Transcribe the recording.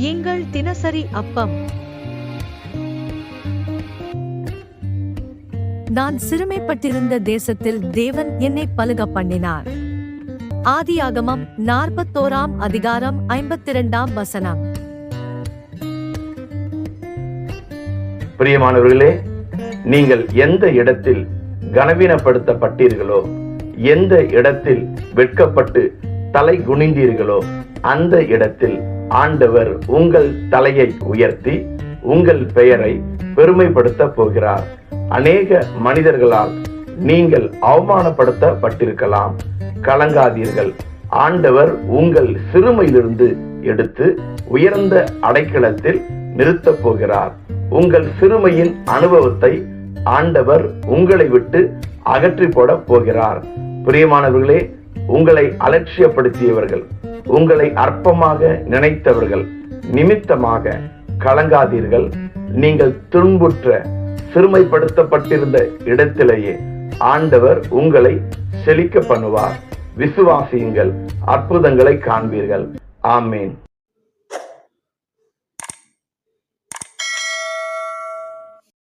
எங்கள் தினசரி அப்பம். நான் சிறுமைப்பட்டிருந்த தேசத்தில் தேவன் என்னை பலுக பண்ணினார் ஆதியாகமம் நாற்பத்தோராம் அதிகாரம் ஐம்பத்திரண்டாம் வசனம். பிரியமானவர்களே நீங்கள் எந்த இடத்தில் கனவீனப்படுத்தப்பட்டீர்களோ எந்த இடத்தில் வெட்கப்பட்டு தலை குனிந்தீர்களோ அந்த இடத்தில் ஆண்டவர் உங்கள் தலையை உயர்த்தி உங்கள் பெயரை பெருமைப்படுத்த போகிறார். அநேக மனிதர்களால் நீங்கள் அவமானப்படுத்தப்பட்டிருக்கலாம். கலங்காதீர்கள். ஆண்டவர் உங்கள் சிறுமையிலிருந்து எடுத்து உயர்ந்த அடைக்கலத்தில் நிறுத்தப் போகிறார். உங்கள் சிறுமையின் அனுபவத்தை ஆண்டவர் உங்களை விட்டு அகற்றி போட போகிறார். பிரியமானவர்களே உங்களை அலட்சியப்படுத்தியவர்கள் உங்களை அற்பமாக நினைத்தவர்கள் நிமித்தமாக கலங்காதீர்கள். நீங்கள் துன்புற்ற சிறுமைப்படுத்தப்பட்டிருந்த இடத்திலேயே ஆண்டவர் உங்களை செழிக்க பண்ணுவார். விசுவாசியுங்கள் அற்புதங்களை காண்பீர்கள். ஆமேன்.